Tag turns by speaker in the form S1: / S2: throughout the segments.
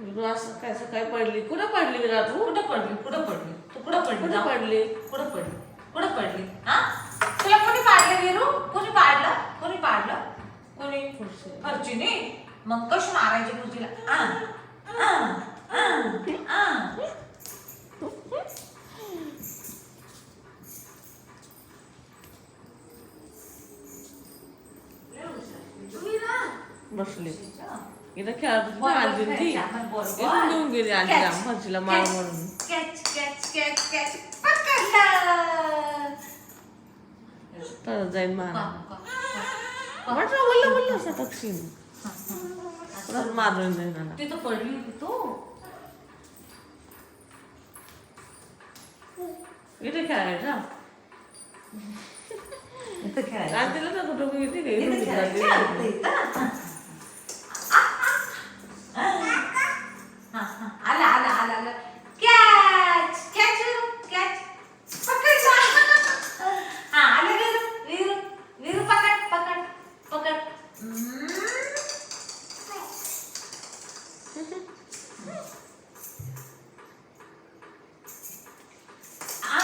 S1: विरू असं काय सकाळी पडली? कुठं पडली विरा तू
S2: कुठं पडली? कुठं पडली? तू कुठं पडली?
S1: कुठं. पडली?
S2: कुठं पडली? कुठं पडली? हा? तुला कोणी पाडलं विरू कोणी पाडलं? कोणी पाडलं? कोणी. फरचीने मग कशी मारायची खुर्चीला.
S1: बसली. इथं खेळत होती
S2: बॉल
S1: ना आजी ती. इथून. देऊन गेली आजीला भाजीला
S2: catch,
S1: म्हणून. तर जाईन मार. म्हटलं बोललं बोललं असं तक्षीन परत मारून जाईन मला
S2: तिथं पडली होती तू.
S1: इथे खेळायचं?
S2: खेळायला
S1: रात्रीला तर कुठं गेली का
S2: इथं
S1: इथून
S2: खेळायची
S1: गेली.
S2: आता इथं. हा, हा. आला आला आला आला कॅच कॅच कॅच पकडला हा आले वीरू वीरू वीरू पकड पकड पकड हम्म. आ.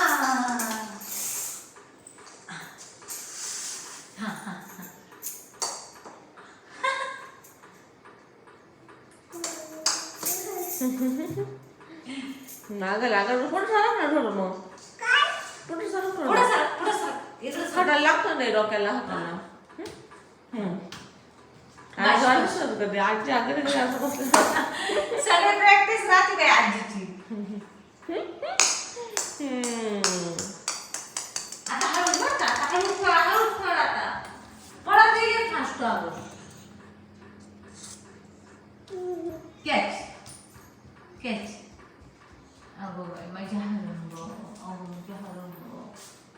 S1: मागं लागल कुठं सरक ना थोडं मग? कुठं थोडं
S2: सर? सर? सर.
S1: हाताला लागतो नाही डोक्याला हाताला. आज सर कधी? आजी आगे कधी असं बसलं.
S2: सगळे प्रॅक्टिस राहते आजीची
S1: हम्म.
S2: आता हळूच बरं का आता हळूच पळ हळूच पळ आता पळत येईल फास्ट अगं कॅच कॅच अगो बाई माझ्या हरण गो अगो माझ्या हरण गो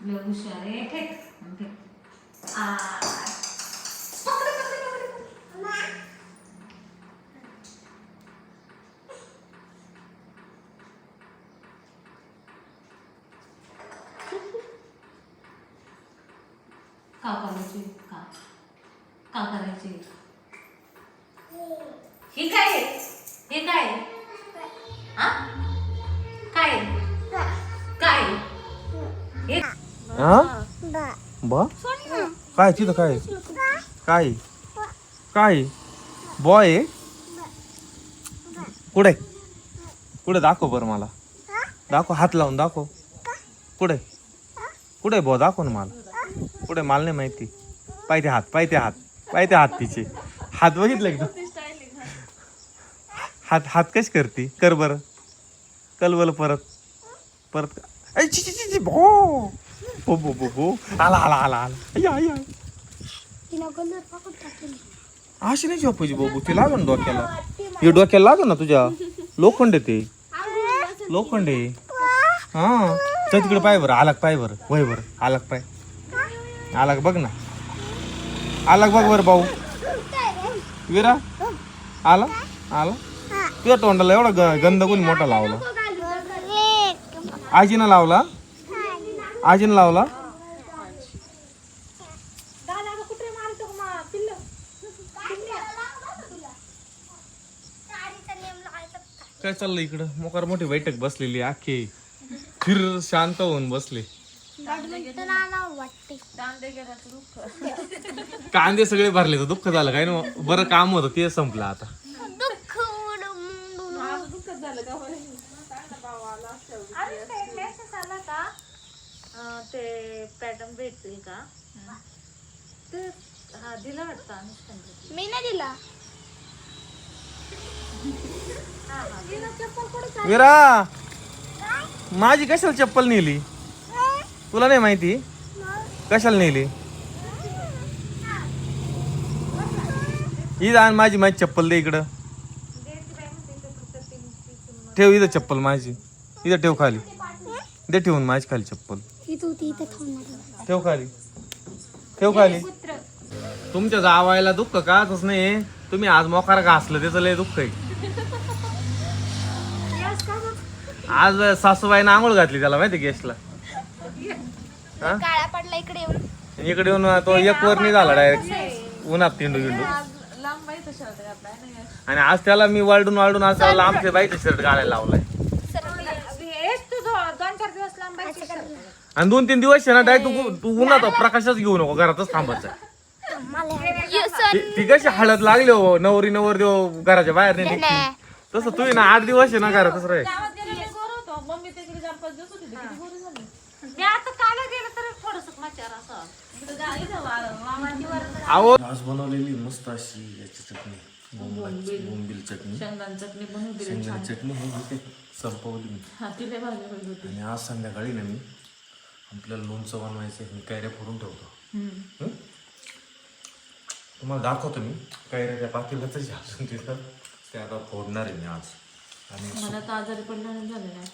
S2: लय हुशार आहे फेक फेक आ पकड पकड पकड का करायची का? का करायची हे काय? हे काय? हा? काय? काय? हे
S3: हा? बा? काय तिथं काय काय काय बॉय आहे? कुठे? कुठे दाखव बरं मला. दाखव हात लावून दाखव. कुठे? कुठे बॉ दाखव ना मला. कुठे मला नाही माहिती. पाहिजे हात पाहिजे हात पाहिजे हात तिचे. हात बघितले एकदम हात हात कशी करते? कर बरं. कलवल परत. परत भो. हो भो भो भो. आला आला आला आला. अशी नाही झोपायची बाबू ती ना डोक्याला. हे डोक्याला लागन ना तुझ्या? लोखंड ते. लोखंड आहे. हा. तर तिकडे पाय बरं आलाक पाय बरं वय बरं आलाक पाय. आलाक बघ ना. आलाक बघ बरं भाऊ. विरा आला आला. तुझ्या तोंडाला एवढा ग- गंध कोणी मोठा लावला. आजीनं लावला? आजीनं लावला? काय चाललं इकडं? मोकार मोठी बैठक बसलेली आखे फिर शांत होऊन बसले. कांदे सगळे भरले तर दुःख झालं काय ना? बरं काम होतं ते संपलं आता.
S4: अरे ते मेसेज आला का? अं, ते पॅटर्न भेटतील का? ते हा दिला वाटतं अनुष्काने.
S5: मी नाही दिला.
S3: विरा माझी कशाला चप्पल नेली? तुला नाही माहिती? कशाला नेली? ही आण माझी माझी चप्पल दे इकडं. ठेव इथं चप्पल माझी. इथं ठेव खाली. दे ठेवून माझी खाली चप्पल. ठेव खाली. ठेव खाली. तुमच्या जावायला दुःख काच नाही तुम्ही आज मोकार घासलं त्याचं लय दुःख आहे. आज सासूबाईनं आंघोळ घातली त्याला माहिती गॅसला हा?
S5: काळा पडला इकडे येऊन.
S3: इकडे येऊन तो एक वर नाही. झाला डायरेक्ट उन्हात तिंडू
S4: यश.
S3: आणि आज त्याला मी वाळडून वाळडून आज त्याला लांब बाईचा शर्ट घालायला लावलाय. आणि दोन तीन दिवस आहे ना डाय तू तू उन्हात प्रकाशच घेऊ नको घरातच थांबायचं ती- ती कशी हळद लागली हो नवरी नवर देव घराच्या बाहेर नाही तसं तू ना आठ दिवस आहे ना घरातच राह
S1: गावात गेलं लय गोर होतो मम्मी तिकडे चार पाच दिवस होती ती किती गोरी झाली
S4: मी आता काल गेलं तर थोडस मच्छर
S3: आज बनवलेली मस्त अशी याची चटणी. बोंबाची बोंबील चटणी.
S1: शेंगदाणे चटणी
S3: शेंगदाणे चटणी हे संपवली मी.
S1: ती
S3: आणि आज संध्याकाळी ना मी आपल्याला लोणचं बनवायचं आहे. मी कैऱ्या फोडून ठेवतो. हं? तुम्हाला दाखवतो मी. कैऱ्या त्या पातेल्याच असून तिथं. ते आता फोडणार आहे मी आज. आणि
S1: मला तर आजारी पडल्याने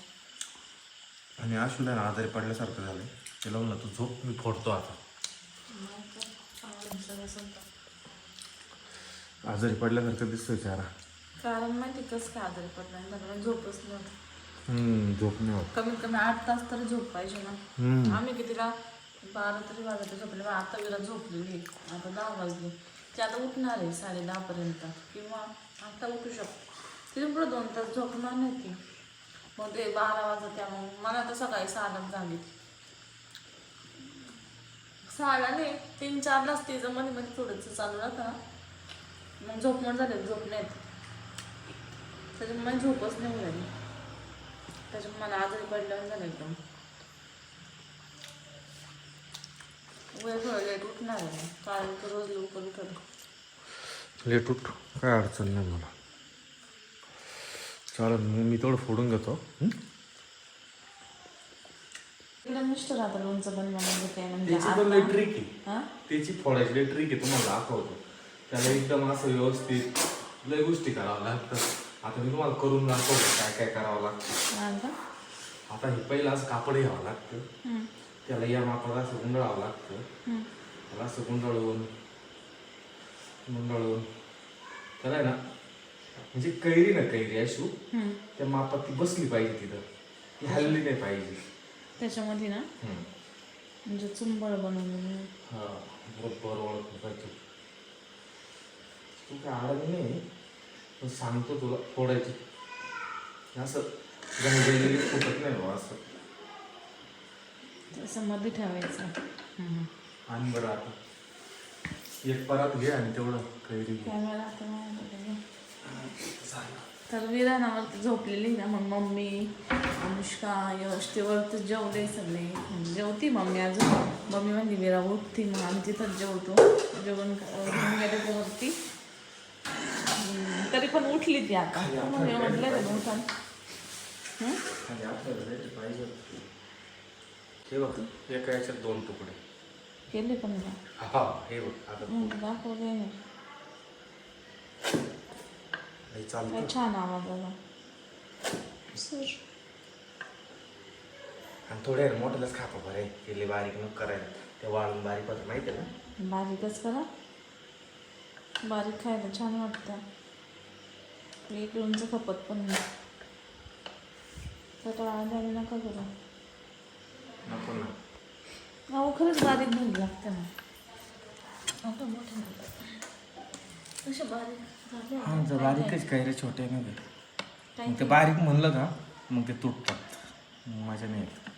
S3: आणि आशूला आजारी पडल्यासारखं झालं त्याला म्हणलं तू झोप मी फोडतो आता. आजारी पडल्यासारखं दिसतोय चारा
S1: कारण माहिती कसं काय आजारी मला झोपच नव्हतं.
S3: झोप नाही होत.
S1: कमीत कमी आठ तास तरी झोप पाहिजे ना. आम्ही कितीला बारा तरी वाजता झोपले. आता विरा झोपलेली. आता दहा वाजले. ती आता उठणार आहे साडे दहा पर्यंत. किंवा आता उठू शकतो. तिथून पुढे दोन तास झोपणार नाही ती. मग ते बारा वाजता त्या मग मला तर सकाळी सहालाच झाली. सहाला नाही तीन चारलाच तिचं मध्ये मध्ये थोडंसं चालू राहतं. मग झोपणार झाले झोप नाही येत. त्याच्यामुळे झोपच नाही झाली त्याच्यामुळे मला आजारी पडल्यावर झालं एकदम. उद्या थोडं लेट उठणार आहे. कारण की रोज लवकर उठत
S3: लेट उठ. काय अडचण नाही मला. चालेल मग मी तेवढं फोडून घेतो.
S1: मिस्टर आता लोणचं पण बनवलं ते म्हणजे
S3: त्याची पण लई ट्रिक आहे? त्याची फोडायची लई ट्रिक आहे तुम्हाला दाखवतो. त्याला एकदम असं व्यवस्थित लय गोष्टी करावं लागतं आता मी तुम्हाला करून दाखवतो काय काय करावं लागतं.
S1: हा का?
S3: आता हे पहिलं असं कापड घ्यावं लागतं.
S1: हम्म.
S3: त्याला या मापाला असं गुंडाळावं लागतं.
S1: हम्म.
S3: त्याला असं गुंडाळून गुंडाळून. त्याला आहे ना म्हणजे कैरी ना कैरी अशी.
S1: हम्म.
S3: त्या मापात ती बसली पाहिजे तिथं. ती हल्ली नाही पाहिजे.
S1: त्याच्यामध्ये ना. म्हणजे चुंबळ बनवलेलं.
S3: हा बरोबर ओळख पाहिजे. तू काय आडत नाही पण सांगतो तुला फोडायची असं गंगलेली फुटत नाही बा असं.
S1: तसं मध्ये ठेवायचं.
S3: आणि बरं आता. एक परात घे आणि तेवढं कैरी
S1: कॅमेरा आता. तर विराणावरती झोपलेली ना मग मम्मी अनुष्का यश ते वरती जेवले सगळे. जेवती मम्मी अजून? मम्मी म्हणजे विरा उठती मग आम्ही तिथंच जेवतो. जेवण क- घेऊन गेले ते वरती हम्म, तरी पण उठली ती आता. मग मी म्हटलं
S3: रेट पाहिजे हे बघ एका याच्यात दोन तुकडे.
S1: केले पण
S3: हा हे बघ आता
S1: दाखवले.
S3: हे चालतं
S1: छान आवाज आला
S3: आणि थोडे मोठ्यालाच खापा बरं आहे केले बारीक नको करायला ते वाळून बारीक होतं माहिती आहे ना
S1: बारीकच करा बारीक खायला छान वाटतं एक लोणचं खपत पण नाही तर आल्याने नका करू
S3: नको ना
S1: अहो खरंच बारीक भाजी लागते ना आता मोठे बारीक झाले
S3: हा जर बारीकच काय रे छोटे नाही
S1: काय
S3: मग ते बारीक म्हणलं का मग ते तुटतात. मग मजा नाही येत.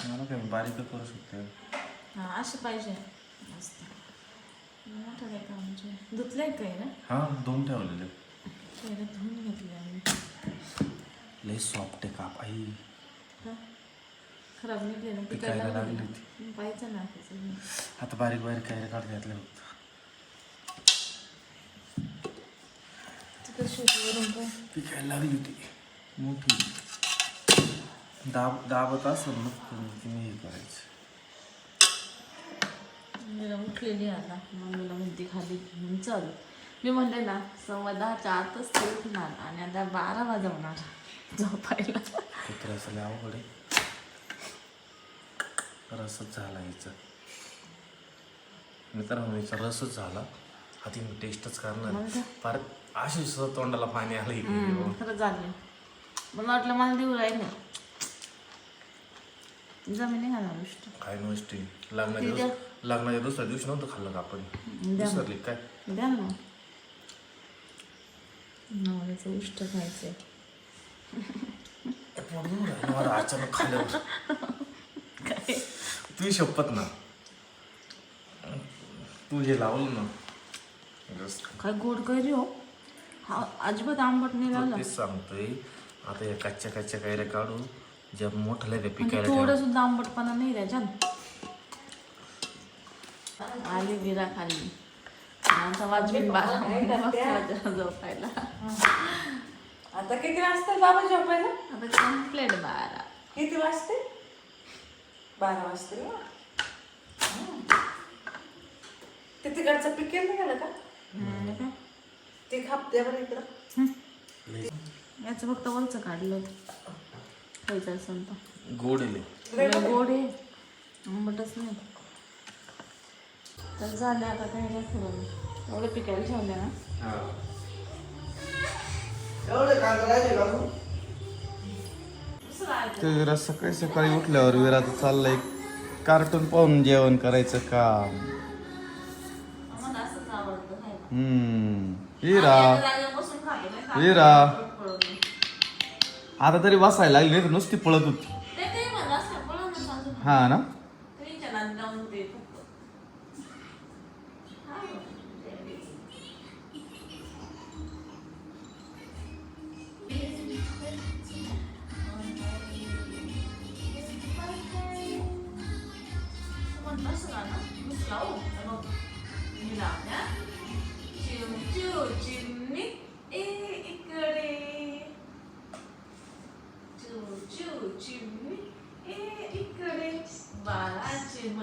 S3: मला काय बारीक करू शकते.
S1: हा असे पाहिजे. मस्त. मोठं काय का म्हणजे? धुतलंय काय ना
S3: हा दोन ठेवलेले.
S1: पहिले धुवून घेतले आम्ही
S3: लय सॉफ्ट आहे काप आई.
S1: का? खराब निघले ना
S3: पिकायला लागली
S1: ना. पाहायचं ना.
S3: आता बारीक बारीक काय काढ घातले फक्त.
S1: शेतीवरून पण.
S3: पिकायला लागली होती. मोठी. दाब दाबत असेल मग तुम्ही हे करायचं.
S1: मम्मीला उठलेली आता. मम्मीला म्हणते खाली घेऊन चल. मी म्हणले ना सव्वा दहाच्या आतच ते उठणार आणि आता बारा वाजवणार. झोपायला.
S3: कुत्र्याचं अवघड आहे. रसच झाला याचा मित्रांनो याचा रसच झाला. आधी मी टेस्टच करणार
S1: काय?
S3: फार अशी सुद्धा तोंडाला पाणी आलं इकडे
S1: खरं झाले मला वाटलं मला देऊ राहिले. जमिनी घाला गोष्ट.
S3: काय गोष्टी? लग्न
S1: तिच्या-
S3: दिवस लग्नाच्या दुसऱ्या दिवशी नव्हतं खाल्लं का आपण?
S1: द्या
S3: विसरली काय?
S1: द्या ना. मग. नवऱ्याचं उष्ट खायचंय.
S3: पडून राहिलं मला अचानक खाल्ल्यावर.
S1: काय?
S3: शपथ ना. तू हे लावलं ना
S1: काय गोड कैरी हो. हा अजिबात आंबट नाही
S3: तुला
S1: लागला
S3: तेच सांगतोय. आता या कच्च्या कच्च्या कैऱ्या काढू. ज्या मोठ्या ते
S1: म्हणजे
S3: पिकायला
S1: थोडं. सुद्धा आंबटपणा नाही त्याच्यात आली विरा खाल्ली आता वाजवीन बारा झोपायला.
S4: आता किती वाजता बाबा झोपायला?
S1: आता कम्प्लेट बारा.
S4: किती वाजते बारा वाजते ना ते तिकडचं पीक केलं गेलं का
S1: हम्म?
S4: ते खापते बरं इकडं.
S1: याचं फक्त वरचं काढलं खायचं असेल तर.
S3: गोड आहे
S1: गोड आहे. आंबटच नाही. तर झाले आता काही नाही खरं एवढं पिकायला ठेवले ना.
S3: ते विरा सकाळी सकाळी उठल्यावर विराचं चाललंय. कार्टून पाहून जेवण करायचं काम. हम्म. विरा
S1: पळून.
S3: आता तरी बसायला लागली नाही तर नुसती पळत होती. हा ना?
S1: त्यांच्या